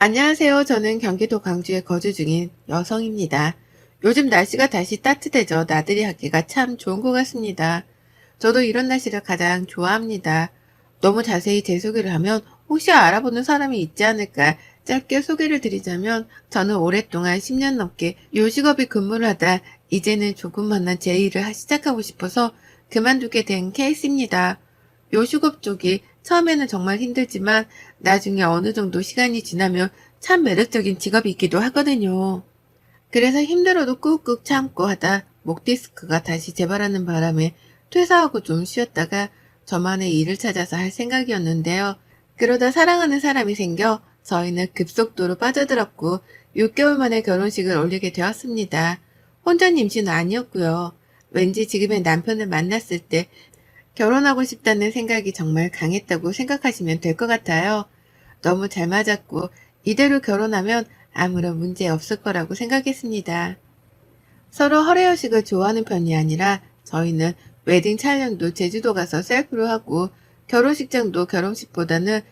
안녕하세요. 저는 경기도 광주에 거주 중인 여성입니다. 요즘 날씨가 다시 따뜻해져 나들이 하기가 참 좋은 것 같습니다. 저도 이런 날씨를 가장 좋아합니다. 너무 자세히 제 소개를 하면 혹시 알아보는 사람이 있지 않을까 짧게 소개를 드리자면 저는 오랫동안 10년 넘게 요식업에 근무를 하다 이제는 조금만한 제 일을 하- 시작하고 싶어서 그만두게 된 케이스입니다. 요식업 쪽이 처음에는 정말 힘들지만 나중에 어느 정도 시간이 지나면 참 매력적인 직업이기도 하거든요. 그래서 힘들어도 꾹꾹 참고 하다 목 디스크가 다시 재발하는 바람에 퇴사하고 좀 쉬었다가 저만의 일을 찾아서 할 생각이었는데요. 그러다 사랑하는 사람이 생겨 저희는 급속도로 빠져들었고 6개월 만에 결혼식을 올리게 되었습니다. 혼전 임신은 아니었고요. 왠지 지금의 남편을 만났을 때 결혼하고 싶다는 생각이 정말 강했다고 생각하시면 될 것 같아요. 너무 잘 맞았고 이대로 결혼하면 아무런 문제 없을 거라고 생각했습니다. 서로 허례허식을 좋아하는 편이 아니라 저희는 웨딩 촬영도 제주도 가서 셀프로 하고 결혼식장도 결혼식보다는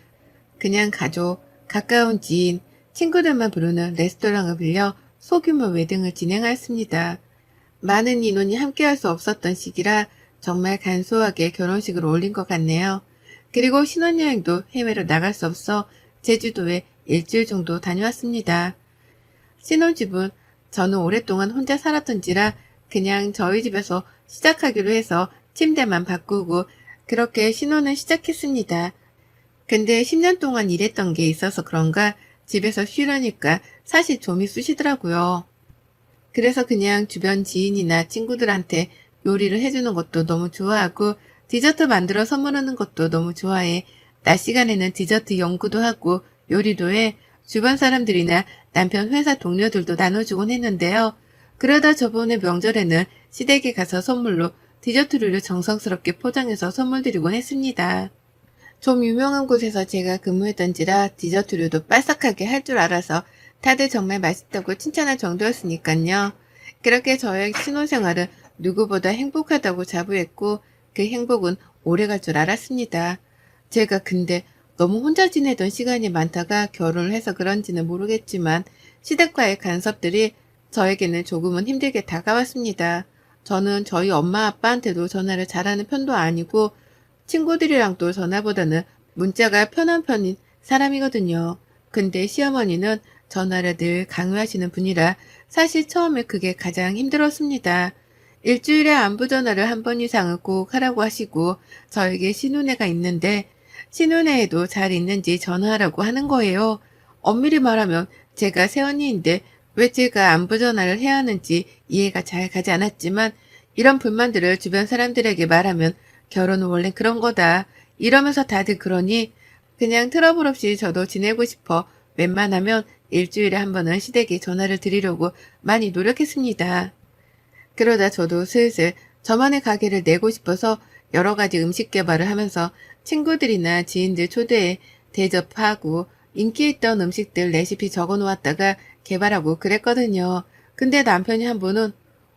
그냥 가족, 가까운 지인, 친구들만 부르는 레스토랑을 빌려 소규모 웨딩을 진행하였습니다. 많은 인원이 함께할 수 없었던 시기라 정말 간소하게 결혼식을 올린 것 같네요. 그리고 신혼여행도 해외로 나갈 수 없어 제주도에 일주일 정도 다녀왔습니다. 신혼집은 저는 오랫동안 혼자 살았던지라 그냥 저희 집에서 시작하기로 해서 침대만 바꾸고 그렇게 신혼을 시작했습니다. 근데 10년 동안 일했던 게 있어서 그런가 집에서 쉬려니까 사실 좀이 쑤시더라고요. 그래서 그냥 주변 지인이나 친구들한테 요리를 해주는 것도 너무 좋아하고 디저트 만들어 선물하는 것도 너무 좋아해. 낮 시간에는 디저트 연구도 하고 요리도 해. 주변 사람들이나 남편 회사 동료들도 나눠주곤 했는데요. 그러다 저번에 명절에는 시댁에 가서 선물로 디저트류를 정성스럽게 포장해서 선물 드리곤 했습니다. 좀 유명한 곳에서 제가 근무했던지라 디저트류도 빠삭하게 할 줄 알아서 다들 정말 맛있다고 칭찬할 정도였으니까요. 그렇게 저의 신혼생활은 누구보다 행복하다고 자부했고 그 행복은 오래갈 줄 알았습니다. 제가 근데 너무 혼자 지내던 시간이 많다가 결혼을 해서 그런지는 모르겠지만 시댁과의 간섭들이 저에게는 조금은 힘들게 다가왔습니다. 저는 저희 엄마 아빠한테도 전화를 잘하는 편도 아니고 친구들이랑도 전화보다는 문자가 편한 편인 사람이거든요. 근데 시어머니는 전화를 늘 강요하시는 분이라 사실 처음에 그게 가장 힘들었습니다. 일주일에 안부 전화를 한 번 이상은 꼭 하라고 하시고 저에게 신혼애가 있는데 신혼애에도 잘 있는지 전화하라고 하는 거예요. 엄밀히 말하면 제가 새언니인데 왜 제가 안부 전화를 해야 하는지 이해가 잘 가지 않았지만 이런 불만들을 주변 사람들에게 말하면 결혼은 원래 그런 거다. 이러면서 다들 그러니 그냥 트러블 없이 저도 지내고 싶어 웬만하면 일주일에 한 번은 시댁에 전화를 드리려고 많이 노력했습니다. 그러다 저도 슬슬 저만의 가게를 내고 싶어서 여러 가지 음식 개발을 하면서 친구들이나 지인들 초대해 대접하고 인기 있던 음식들 레시피 적어 놓았다가 개발하고 그랬거든요. 근데 남편이 한 번은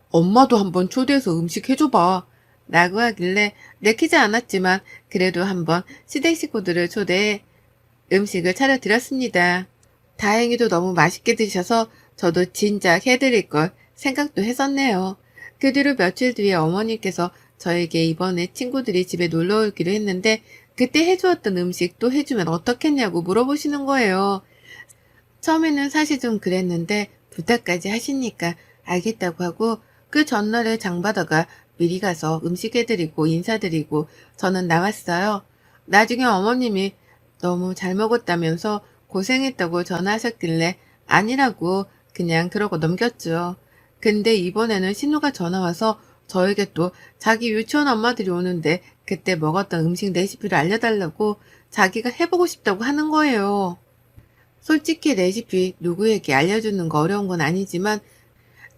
엄마도 한번 초대해서 음식 해줘봐. 라고 하길래 내키지 않았지만 그래도 한번 시댁 식구들을 초대해 음식을 차려드렸습니다. 다행히도 너무 맛있게 드셔서 저도 진작 해드릴 걸 생각도 했었네요. 그 뒤로 며칠 뒤에 어머니께서 저에게 이번에 친구들이 집에 놀러 오기로 했는데 그때 해주었던 음식 또 해주면 어떻겠냐고 물어보시는 거예요. 처음에는 사실 좀 그랬는데 부탁까지 하시니까 알겠다고 하고 그 전날에 장바다가 미리 가서 음식 해드리고 인사드리고 저는 나왔어요. 나중에 어머님이 너무 잘 먹었다면서 고생했다고 전화하셨길래 아니라고 그냥 그러고 넘겼죠. 근데 이번에는 신우가 전화와서 저에게 또 자기 유치원 엄마들이 오는데 그때 먹었던 음식 레시피를 알려달라고 자기가 해보고 싶다고 하는 거예요. 솔직히 레시피 누구에게 알려주는 거 어려운 건 아니지만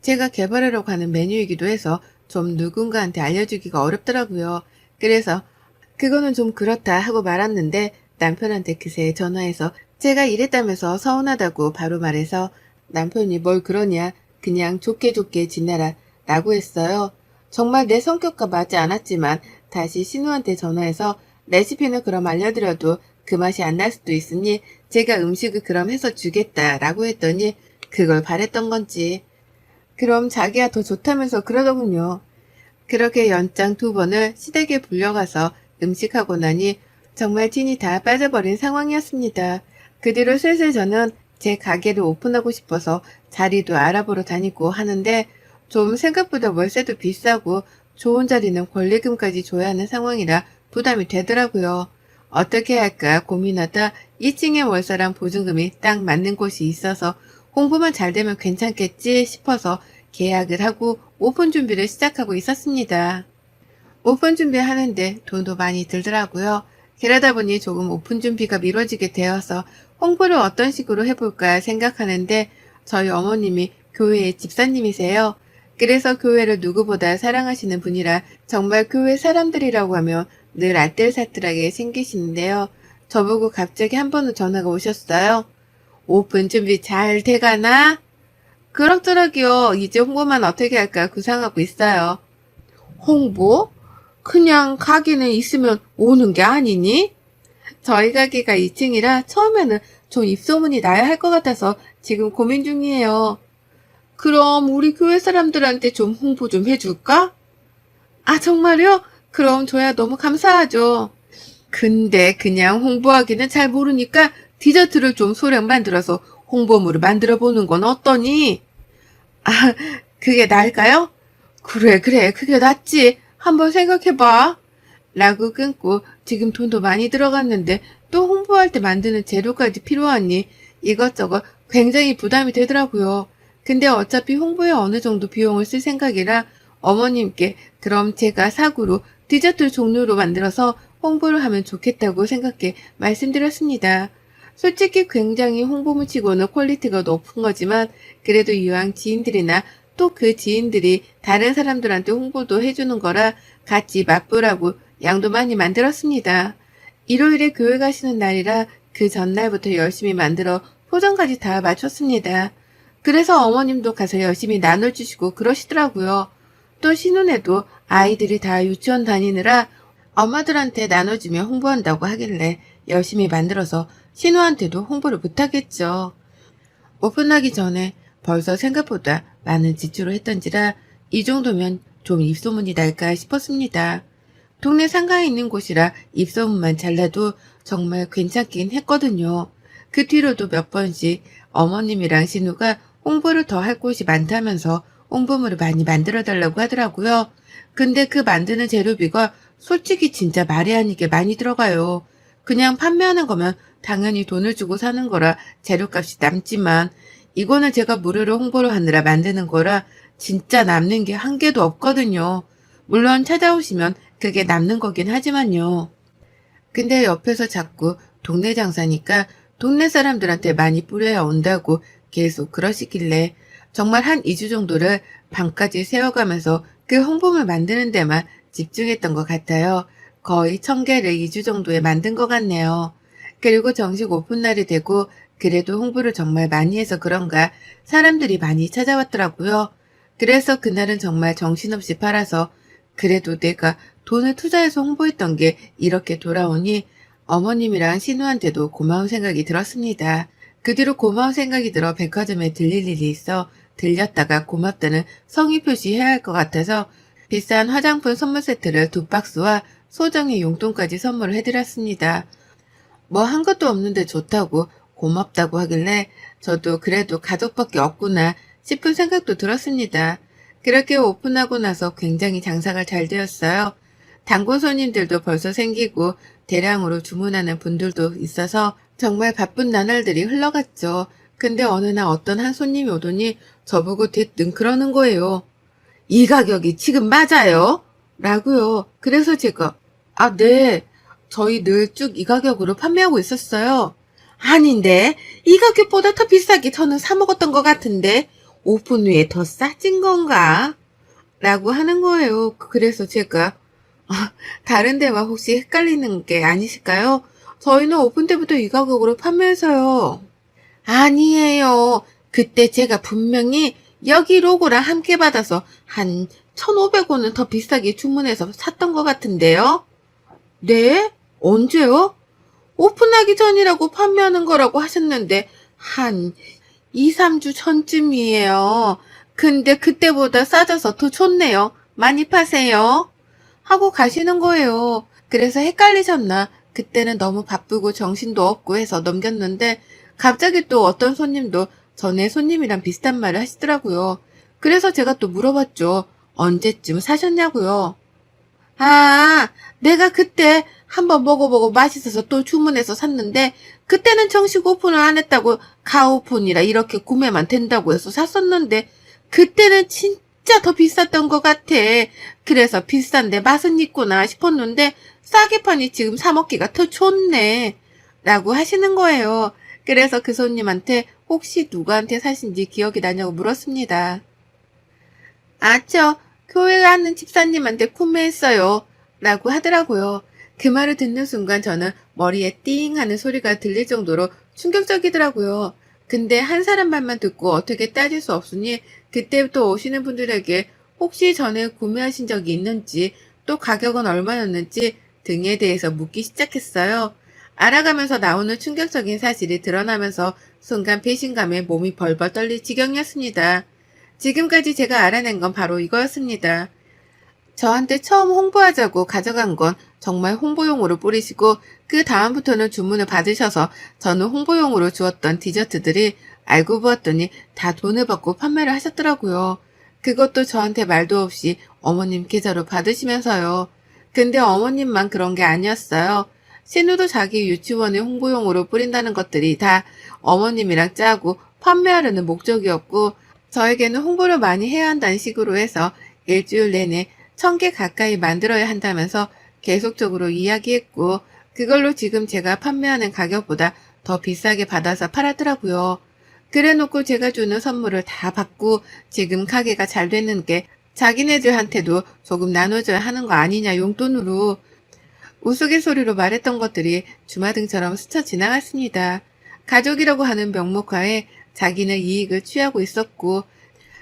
제가 개발하려고 하는 메뉴이기도 해서 좀 누군가한테 알려주기가 어렵더라고요. 그래서 그거는 좀 그렇다 하고 말았는데 남편한테 그새 전화해서 제가 이랬다면서 서운하다고 바로 말해서 남편이 뭘 그러냐 그냥 좋게 좋게 지내라 라고 했어요. 정말 내 성격과 맞지 않았지만 다시 신우한테 전화해서 레시피는 그럼 알려드려도 그 맛이 안 날 수도 있으니 제가 음식을 그럼 해서 주겠다 라고 했더니 그걸 바랬던 건지. 그럼 자기야 더 좋다면서 그러더군요. 그렇게 연장 두 번을 시댁에 불려가서 음식하고 나니 정말 진이 다 빠져버린 상황이었습니다. 그 뒤로 슬슬 저는 제 가게를 오픈하고 싶어서 자리도 알아보러 다니고 하는데 좀 생각보다 월세도 비싸고 좋은 자리는 권리금까지 줘야 하는 상황이라 부담이 되더라고요. 어떻게 할까 고민하다 2층에 월세랑 보증금이 딱 맞는 곳이 있어서 홍보만 잘 되면 괜찮겠지 싶어서 계약을 하고 오픈 준비를 시작하고 있었습니다. 오픈 준비하는데 돈도 많이 들더라고요. 그러다 보니 조금 오픈 준비가 미뤄지게 되어서 홍보를 어떤 식으로 해볼까 생각하는데 저희 어머님이 교회의 집사님이세요. 그래서 교회를 누구보다 사랑하시는 분이라 정말 교회 사람들이라고 하면 늘 알뜰살뜰하게 생기시는데요. 저보고 갑자기 한 번은 전화가 오셨어요. 오픈 준비 잘 돼가나? 그럭저럭이요. 이제 홍보만 어떻게 할까 구상하고 있어요. 홍보? 그냥 가게는 있으면 오는 게 아니니? 저희 가게가 2층이라 처음에는 좀 입소문이 나야 할 것 같아서 지금 고민 중이에요. 그럼 우리 교회 사람들한테 좀 홍보 좀 해줄까? 아, 정말요? 그럼 저야 너무 감사하죠. 근데 그냥 홍보하기는 잘 모르니까 디저트를 좀 소량 만들어서 홍보물을 만들어 보는 건 어떠니? 아, 그게 나을까요? 그래, 그래, 그게 낫지. 한번 생각해봐. 라고 끊고 지금 돈도 많이 들어갔는데 또 홍보할 때 만드는 재료까지 필요하니 이것저것 굉장히 부담이 되더라고요. 근데 어차피 홍보에 어느 정도 비용을 쓸 생각이라 어머님께 그럼 제가 사구로 디저트 종류로 만들어서 홍보를 하면 좋겠다고 생각해 말씀드렸습니다. 솔직히 굉장히 홍보물 치고는 퀄리티가 높은 거지만 그래도 이왕 지인들이나 또 그 지인들이 다른 사람들한테 홍보도 해주는 거라 같이 맛보라고 양도 많이 만들었습니다. 일요일에 교회 가시는 날이라 그 전날부터 열심히 만들어 포장까지 다 마쳤습니다. 그래서 어머님도 가서 열심히 나눠주시고 그러시더라고요. 또 신혼에도 아이들이 다 유치원 다니느라 엄마들한테 나눠주며 홍보한다고 하길래 열심히 만들어서 신우한테도 홍보를 부탁했죠. 오픈하기 전에 벌써 생각보다 많은 지출을 했던지라 이 정도면 좀 입소문이 날까 싶었습니다. 동네 상가에 있는 곳이라 입소문만 잘라도 정말 괜찮긴 했거든요. 그 뒤로도 몇 번씩 어머님이랑 신우가 홍보를 더 할 곳이 많다면서 홍보물을 많이 만들어 달라고 하더라고요. 근데 그 만드는 재료비가 솔직히 진짜 말이 아니게 많이 들어가요. 그냥 판매하는 거면 당연히 돈을 주고 사는 거라 재료값이 남지만 이거는 제가 무료로 홍보를 하느라 만드는 거라 진짜 남는 게 한 개도 없거든요. 물론 찾아오시면 그게 남는 거긴 하지만요. 근데 옆에서 자꾸 동네 장사니까 동네 사람들한테 많이 뿌려야 온다고 계속 그러시길래 정말 한 2주 정도를 방까지 세워가면서 그 홍보물 만드는 데만 집중했던 것 같아요. 거의 천 개를 2주 정도에 만든 것 같네요. 그리고 정식 오픈 날이 되고 그래도 홍보를 정말 많이 해서 그런가 사람들이 많이 찾아왔더라고요. 그래서 그날은 정말 정신없이 팔아서 그래도 내가 돈을 투자해서 홍보했던 게 이렇게 돌아오니 어머님이랑 신우한테도 고마운 생각이 들었습니다. 그 뒤로 고마운 생각이 들어 백화점에 들릴 일이 있어 들렸다가 고맙다는 성의 표시해야 할 것 같아서 비싼 화장품 선물 세트를 두 박스와 소정의 용돈까지 선물을 해드렸습니다. 뭐 한 것도 없는데 좋다고 고맙다고 하길래 저도 그래도 가족밖에 없구나 싶은 생각도 들었습니다. 그렇게 오픈하고 나서 굉장히 장사가 잘 되었어요. 단골 손님들도 벌써 생기고 대량으로 주문하는 분들도 있어서 정말 바쁜 나날들이 흘러갔죠. 근데 어느 날 어떤 한 손님이 오더니 저보고 대뜸 그러는 거예요. 이 가격이 지금 맞아요? 라고요. 그래서 제가 아, 네. 저희 늘 쭉 이 가격으로 판매하고 있었어요. 아닌데 이 가격보다 더 비싸게 저는 사 먹었던 것 같은데 오픈 후에 더 싸진 건가? 라고 하는 거예요. 그래서 제가 아, 다른 데와 혹시 헷갈리는 게 아니실까요? 저희는 오픈 때부터 이 가격으로 판매해서요. 아니에요. 그때 제가 분명히 여기 로고랑 함께 받아서 한 1,500원은 더 비싸게 주문해서 샀던 것 같은데요. 네? 언제요? 오픈하기 전이라고 판매하는 거라고 하셨는데 한 2, 3주 전쯤이에요. 근데 그때보다 싸져서 더 좋네요. 많이 파세요. 하고 가시는 거예요. 그래서 헷갈리셨나? 그때는 너무 바쁘고 정신도 없고 해서 넘겼는데 갑자기 또 어떤 손님도 전에 손님이랑 비슷한 말을 하시더라고요. 그래서 제가 또 물어봤죠. 언제쯤 사셨냐고요. 아, 내가 그때 한번 먹어보고 맛있어서 또 주문해서 샀는데 그때는 정식 오픈을 안 했다고 가오픈이라 이렇게 구매만 된다고 해서 샀었는데 그때는 진 짜 더 비쌌던 것 같아. 그래서 비싼데 맛은 있구나 싶었는데 싸게 파니 지금 사 먹기가 더 좋네. 라고 하시는 거예요. 그래서 그 손님한테 혹시 누구한테 사신지 기억이 나냐고 물었습니다. 아, 저 교회 가는 집사님한테 구매했어요. 라고 하더라고요. 그 말을 듣는 순간 저는 머리에 띵 하는 소리가 들릴 정도로 충격적이더라고요. 근데 한 사람 말만 듣고 어떻게 따질 수 없으니 그때부터 오시는 분들에게 혹시 전에 구매하신 적이 있는지 또 가격은 얼마였는지 등에 대해서 묻기 시작했어요. 알아가면서 나오는 충격적인 사실이 드러나면서 순간 배신감에 몸이 벌벌 떨릴 지경이었습니다. 지금까지 제가 알아낸 건 바로 이거였습니다. 저한테 처음 홍보하자고 가져간 건 정말 홍보용으로 뿌리시고 그 다음부터는 주문을 받으셔서 저는 홍보용으로 주었던 디저트들이 알고 보았더니 다 돈을 받고 판매를 하셨더라고요. 그것도 저한테 말도 없이 어머님 계좌로 받으시면서요. 근데 어머님만 그런 게 아니었어요. 신우도 자기 유치원의 홍보용으로 뿌린다는 것들이 다 어머님이랑 짜고 판매하려는 목적이었고 저에게는 홍보를 많이 해야 한다는 식으로 해서 일주일 내내 천 개 가까이 만들어야 한다면서 계속적으로 이야기했고 그걸로 지금 제가 판매하는 가격보다 더 비싸게 받아서 팔았더라고요. 그래 놓고 제가 주는 선물을 다 받고 지금 가게가 잘 됐는 게 자기네들한테도 조금 나눠줘야 하는 거 아니냐 용돈으로 우스갯소리로 말했던 것들이 주마등처럼 스쳐 지나갔습니다. 가족이라고 하는 명목하에 자기는 이익을 취하고 있었고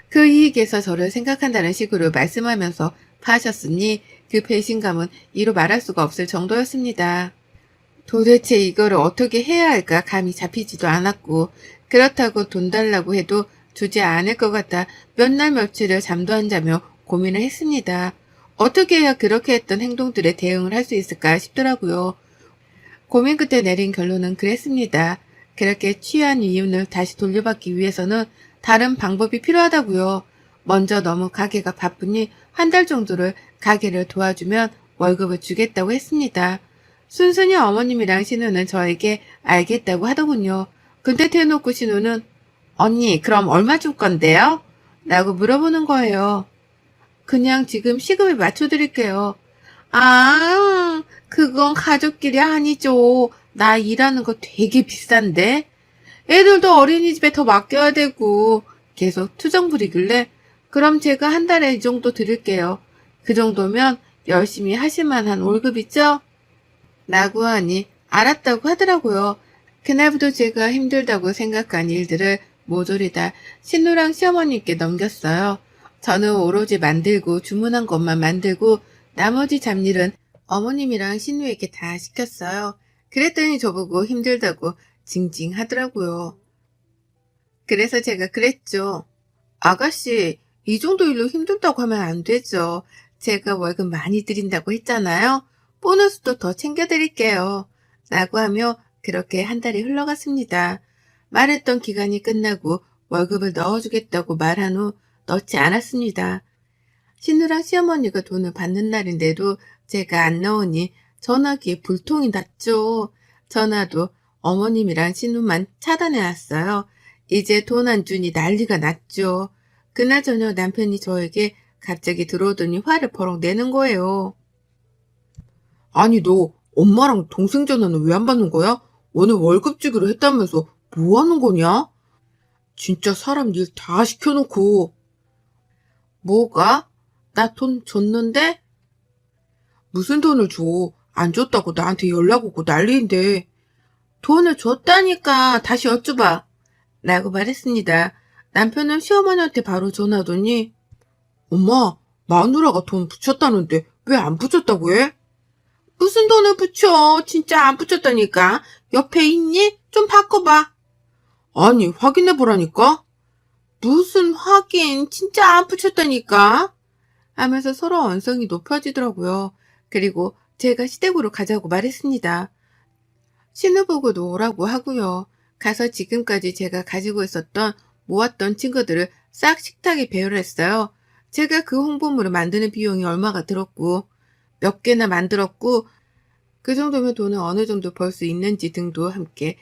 그 이익에서 저를 생각한다는 식으로 말씀하면서 파셨으니 그 배신감은 이루 말할 수가 없을 정도였습니다. 도대체 이거를 어떻게 해야 할까 감이 잡히지도 않았고 그렇다고 돈 달라고 해도 주지 않을 것 같아 몇 날 며칠을 잠도 안 자며 고민을 했습니다. 어떻게 해야 그렇게 했던 행동들에 대응을 할 수 있을까 싶더라고요. 고민 끝에 내린 결론은 그랬습니다. 그렇게 취한 이윤을 다시 돌려받기 위해서는 다른 방법이 필요하다고요. 먼저 너무 가게가 바쁘니 한 달 정도를 가게를 도와주면 월급을 주겠다고 했습니다. 순순히 어머님이랑 신우는 저에게 알겠다고 하더군요. 근데 대놓고 신우는 언니 그럼 얼마 줄 건데요? 라고 물어보는 거예요. 그냥 지금 시급에 맞춰드릴게요. 아, 그건 가족끼리 아니죠. 나 일하는 거 되게 비싼데. 애들도 어린이집에 더 맡겨야 되고 계속 투정 부리길래 그럼 제가 한 달에 이 정도 드릴게요. 그 정도면 열심히 하실 만한 월급이죠? 라고 하니 알았다고 하더라고요. 그날부터 제가 힘들다고 생각한 일들을 모조리 다 신우랑 시어머님께 넘겼어요. 저는 오로지 만들고 주문한 것만 만들고 나머지 잡일은 어머님이랑 신우에게 다 시켰어요. 그랬더니 저보고 힘들다고 징징 하더라고요. 그래서 제가 그랬죠. 아가씨, 이 정도 일로 힘들다고 하면 안 되죠. 제가 월급 많이 드린다고 했잖아요. 보너스도 더 챙겨드릴게요. 라고 하며 그렇게 한 달이 흘러갔습니다. 말했던 기간이 끝나고 월급을 넣어주겠다고 말한 후 넣지 않았습니다. 신우랑 시어머니가 돈을 받는 날인데도 제가 안 넣으니 전화기에 불통이 났죠. 전화도 어머님이랑 신우만 차단해놨어요. 이제 돈 안 주니 난리가 났죠. 그날 저녁 남편이 저에게 갑자기 들어오더니 화를 버럭 내는 거예요. 아니 너 엄마랑 동생 전화는 왜 안 받는 거야? 오늘 월급 주기로 했다면서 뭐 하는 거냐? 진짜 사람 일 다 시켜놓고. 뭐가? 나 돈 줬는데? 무슨 돈을 줘? 안 줬다고 나한테 연락 오고 난리인데. 돈을 줬다니까 다시 여쭈봐. 라고 말했습니다. 남편은 시어머니한테 바로 전화하더니 엄마 마누라가 돈 붙였다는데 왜 안 붙였다고 해? 무슨 돈을 붙여? 진짜 안 붙였다니까. 옆에 있니? 좀 바꿔봐. 아니, 확인해 보라니까. 무슨 확인? 진짜 안 붙였다니까. 하면서 서로 언성이 높아지더라고요. 그리고 제가 시댁으로 가자고 말했습니다. 신우보고도 오라고 하고요. 가서 지금까지 제가 가지고 있었던 모았던 친구들을 싹 식탁에 배열했어요. 제가 그 홍보물을 만드는 비용이 얼마가 들었고, 몇 개나 만들었고, 그 정도면 돈을 어느 정도 벌 수 있는지 등도 함께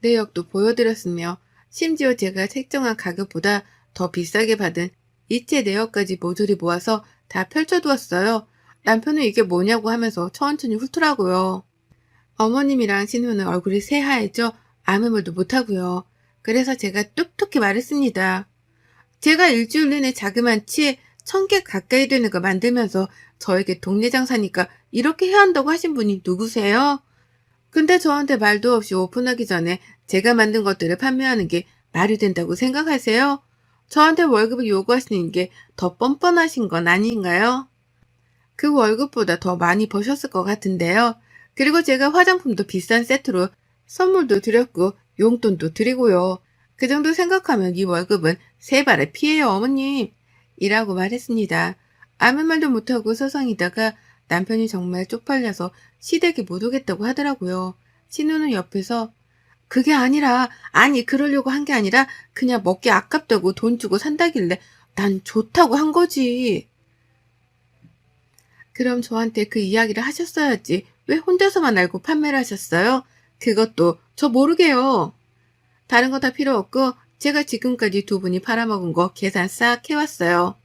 내역도 보여드렸으며, 심지어 제가 책정한 가격보다 더 비싸게 받은 이체 내역까지 모조리 모아서 다 펼쳐두었어요. 남편은 이게 뭐냐고 하면서 천천히 훑더라고요. 어머님이랑 신우는 얼굴이 새하얘져 아무 말도 못하고요. 그래서 제가 뚝뚝히 말했습니다. 제가 일주일 내내 자그만치 천 개 가까이 되는 거 만들면서 저에게 동네 장사니까 이렇게 해야 한다고 하신 분이 누구세요? 근데 저한테 말도 없이 오픈하기 전에 제가 만든 것들을 판매하는 게 말이 된다고 생각하세요? 저한테 월급을 요구하시는 게 더 뻔뻔하신 건 아닌가요? 그 월급보다 더 많이 버셨을 것 같은데요. 그리고 제가 화장품도 비싼 세트로 선물도 드렸고 용돈도 드리고요. 그 정도 생각하면 이 월급은 세 발의 피해요, 어머님. 이라고 말했습니다. 아무 말도 못하고 서성이다가 남편이 정말 쪽팔려서 시댁에 못 오겠다고 하더라고요. 신우는 옆에서 그게 아니라 아니 그러려고 한 게 아니라 그냥 먹기 아깝다고 돈 주고 산다길래 난 좋다고 한 거지. 그럼 저한테 그 이야기를 하셨어야지. 왜 혼자서만 알고 판매를 하셨어요? 그것도 저 모르게요. 다른 거 다 필요 없고 제가 지금까지 두 분이 팔아먹은 거 계산 싹 해왔어요.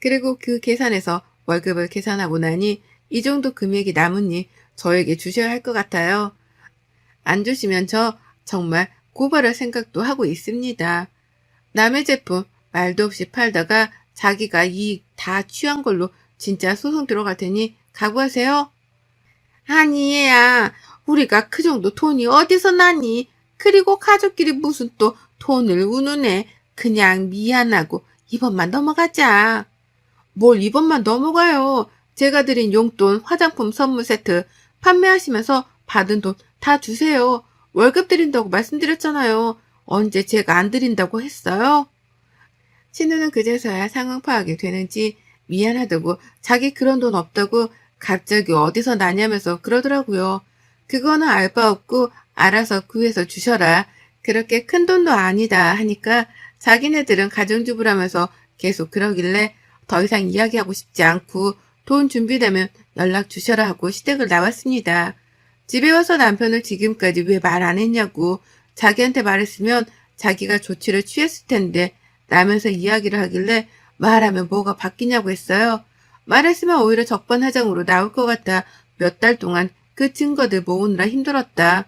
그리고 그 계산에서 월급을 계산하고 나니 이 정도 금액이 남으니 저에게 주셔야 할 것 같아요. 안 주시면 저 정말 고발할 생각도 하고 있습니다. 남의 제품 말도 없이 팔다가 자기가 이익 다 취한 걸로 진짜 소송 들어갈 테니 각오하세요. 아니 얘야 우리가 그 정도 돈이 어디서 나니? 그리고 가족끼리 무슨 또 돈을 우누네. 그냥 미안하고 이번만 넘어가자. 뭘 이번만 넘어가요. 제가 드린 용돈, 화장품 선물 세트 판매하시면서 받은 돈 다 주세요. 월급 드린다고 말씀드렸잖아요. 언제 제가 안 드린다고 했어요? 신우는 그제서야 상황 파악이 되는지 미안하다고 자기 그런 돈 없다고 갑자기 어디서 나냐면서 그러더라고요. 그거는 알바 없고 알아서 구해서 주셔라. 그렇게 큰 돈도 아니다 하니까 자기네들은 가정주부라면서 계속 그러길래 더 이상 이야기하고 싶지 않고 돈 준비되면 연락 주셔라 하고 시댁을 나왔습니다. 집에 와서 남편을 지금까지 왜 말 안 했냐고 자기한테 말했으면 자기가 조치를 취했을 텐데 라면서 이야기를 하길래 말하면 뭐가 바뀌냐고 했어요. 말했으면 오히려 적반하장으로 나올 것 같아 몇 달 동안 그 증거들 모으느라 힘들었다.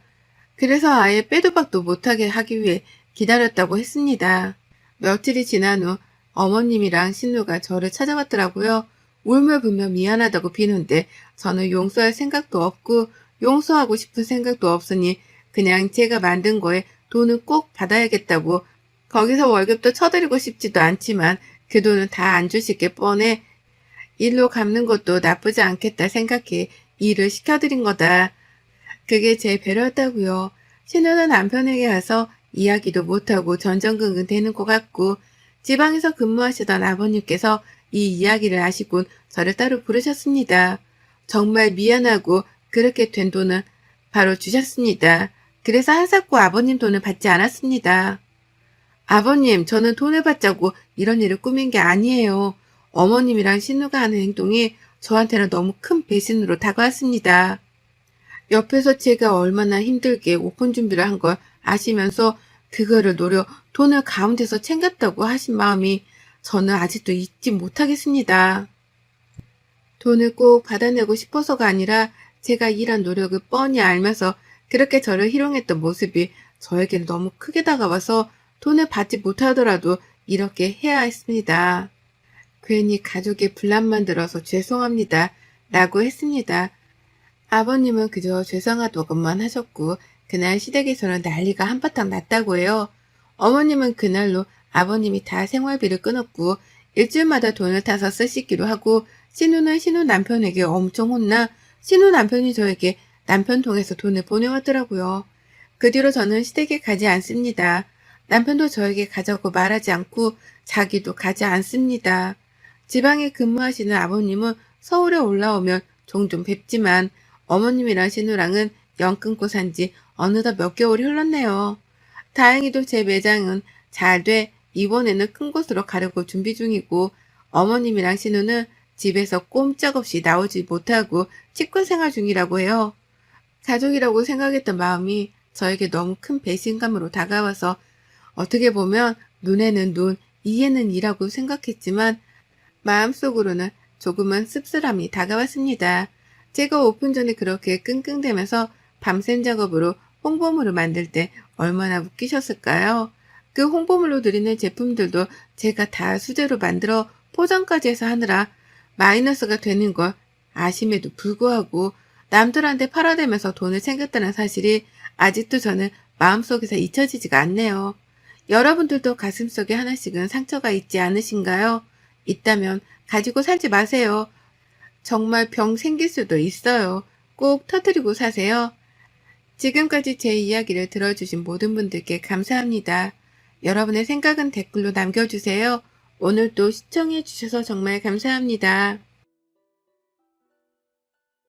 그래서 아예 빼도 박도 못하게 하기 위해 기다렸다고 했습니다. 며칠이 지난 후 어머님이랑 신우가 저를 찾아왔더라고요. 울며불며 미안하다고 비는데 저는 용서할 생각도 없고 용서하고 싶은 생각도 없으니 그냥 제가 만든 거에 돈은 꼭 받아야겠다고 거기서 월급도 쳐드리고 싶지도 않지만 그 돈은 다 안 주실 게 뻔해 일로 갚는 것도 나쁘지 않겠다 생각해 일을 시켜드린 거다. 그게 제 배려였다고요. 신우는 남편에게 와서 이야기도 못하고 전전긍긍 되는 것 같고 지방에서 근무하시던 아버님께서 이 이야기를 아시곤 저를 따로 부르셨습니다. 정말 미안하고 그렇게 된 돈은 바로 주셨습니다. 그래서 한사코 아버님 돈을 받지 않았습니다. 아버님, 저는 돈을 받자고 이런 일을 꾸민 게 아니에요. 어머님이랑 신우가 하는 행동이 저한테는 너무 큰 배신으로 다가왔습니다. 옆에서 제가 얼마나 힘들게 오픈 준비를 한 걸 아시면서 그거를 노려 돈을 가운데서 챙겼다고 하신 마음이 저는 아직도 잊지 못하겠습니다. 돈을 꼭 받아내고 싶어서가 아니라 제가 일한 노력을 뻔히 알면서 그렇게 저를 희롱했던 모습이 저에게는 너무 크게 다가와서 돈을 받지 못하더라도 이렇게 해야 했습니다. 괜히 가족의 분란 만 들어서 죄송합니다. 라고 했습니다. 아버님은 그저 죄송하다고만 하셨고 그날 시댁에서는 난리가 한바탕 났다고 해요. 어머님은 그날로 아버님이 다 생활비를 끊었고 일주일마다 돈을 타서 쓰시기로 하고 신우는 신우 남편에게 엄청 혼나 신우 남편이 저에게 남편 통해서 돈을 보내왔더라고요. 그 뒤로 저는 시댁에 가지 않습니다. 남편도 저에게 가자고 말하지 않고 자기도 가지 않습니다. 지방에 근무하시는 아버님은 서울에 올라오면 종종 뵙지만 어머님이랑 신우랑은 연 끊고 산지 어느덧 몇 개월이 흘렀네요. 다행히도 제 매장은 잘 돼 이번에는 큰 곳으로 가려고 준비 중이고 어머님이랑 신우는 집에서 꼼짝없이 나오지 못하고 치과 생활 중이라고 해요. 가족이라고 생각했던 마음이 저에게 너무 큰 배신감으로 다가와서 어떻게 보면 눈에는 눈, 이에는 이라고 생각했지만 마음속으로는 조금은 씁쓸함이 다가왔습니다. 제가 오픈 전에 그렇게 끙끙대면서 밤샘 작업으로 홍보물을 만들 때 얼마나 웃기셨을까요? 그 홍보물로 드리는 제품들도 제가 다 수제로 만들어 포장까지 해서 하느라 마이너스가 되는 걸 아심에도 불구하고 남들한테 팔아대면서 돈을 챙겼다는 사실이 아직도 저는 마음속에서 잊혀지지가 않네요. 여러분들도 가슴속에 하나씩은 상처가 있지 않으신가요? 있다면 가지고 살지 마세요. 정말 병 생길 수도 있어요. 꼭 터뜨리고 사세요. 지금까지 제 이야기를 들어주신 모든 분들께 감사합니다. 여러분의 생각은 댓글로 남겨주세요. 오늘도 시청해주셔서 정말 감사합니다.